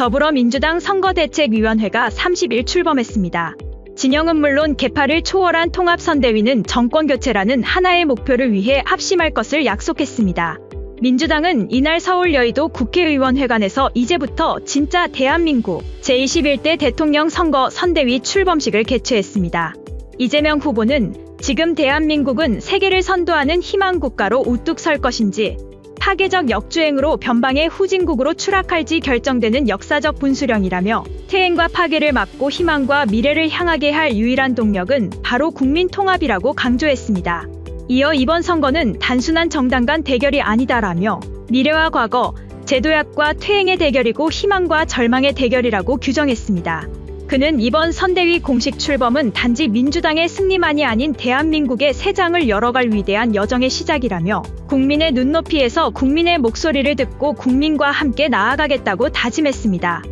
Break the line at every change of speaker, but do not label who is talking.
더불어민주당 선거대책위원회가 30일 출범했습니다. 진영은 물론 개파를 초월한 통합선대위는 정권교체라는 하나의 목표를 위해 합심할 것을 약속했습니다. 민주당은 이날 서울 여의도 국회의원회관에서 이제부터 진짜 대한민국 제21대 대통령 선거 선대위 출범식을 개최했습니다. 이재명 후보는 지금 대한민국은 세계를 선도하는 희망국가로 우뚝 설 것인지 파괴적 역주행으로 변방의 후진국으로 추락할지 결정되는 역사적 분수령이라며 퇴행과 파괴를 막고 희망과 미래를 향하게 할 유일한 동력은 바로 국민 통합이라고 강조했습니다. 이어 이번 선거는 단순한 정당 간 대결이 아니다라며 미래와 과거, 제도약과 퇴행의 대결이고 희망과 절망의 대결이라고 규정했습니다. 그는 이번 선대위 공식 출범은 단지 민주당의 승리만이 아닌 대한민국의 새 장을 열어갈 위대한 여정의 시작이라며 국민의 눈높이에서 국민의 목소리를 듣고 국민과 함께 나아가겠다고 다짐했습니다.